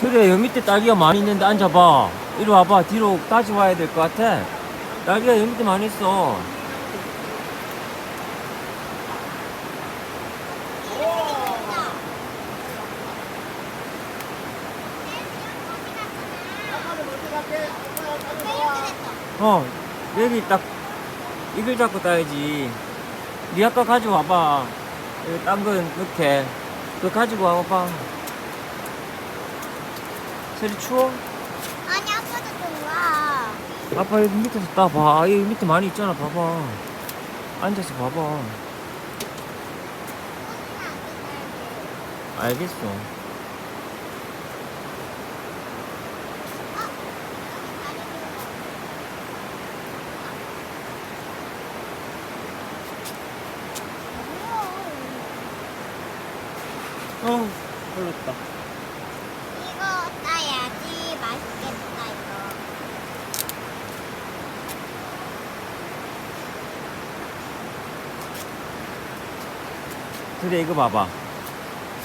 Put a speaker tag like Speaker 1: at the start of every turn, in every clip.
Speaker 1: 그래 여기 밑에 딸기가 많이 있는데 앉아봐. 이리 와봐. 뒤로 다시 와야 될 것 같아. 딸기가 여기 밑에 많이 있어. 어 여기 딱 이걸 잡고 따야지. 니 아까 가지고 와봐. 여기 딴건 이렇게. 그거 가지고 와봐 세리 추워?
Speaker 2: 아니 아빠도 좀 와.
Speaker 1: 아빠 여기 밑에서 따봐 여기 밑에 많이 있잖아 봐봐 앉아서 봐봐 알겠어 어 걸렸다
Speaker 2: 이거 따야지 맛있겠다 이거.
Speaker 1: 세리야 이거 봐봐.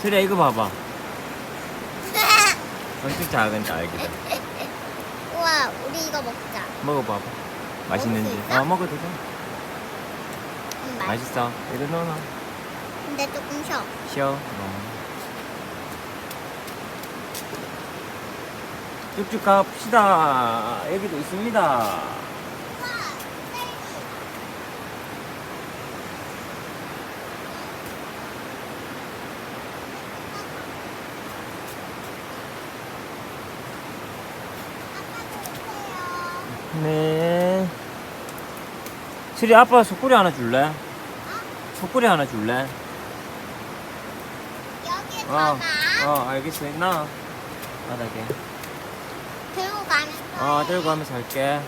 Speaker 1: 세리야 이거 봐봐. 엄청 작은 딸기다
Speaker 2: 우와 우리 이거 먹자.
Speaker 1: 먹어봐봐. 맛있는지.
Speaker 2: 먹을 수 있어?
Speaker 1: 어 먹어도 돼.
Speaker 2: 음, 맛.
Speaker 1: 맛있어. 이거 넣어놔.
Speaker 2: 근데 조금 쉬어.
Speaker 1: 쉬어. 어. 쭉쭉 갑시다. 여기도 있습니다 네 수리 아빠 속구리 하나 줄래? 속구리 하나 줄래?
Speaker 2: 여기
Speaker 1: 어,
Speaker 2: 봐봐.
Speaker 1: 어 알겠어 있나? 바닥에
Speaker 2: 들고 가면서.
Speaker 1: 어 들고 가면서 할게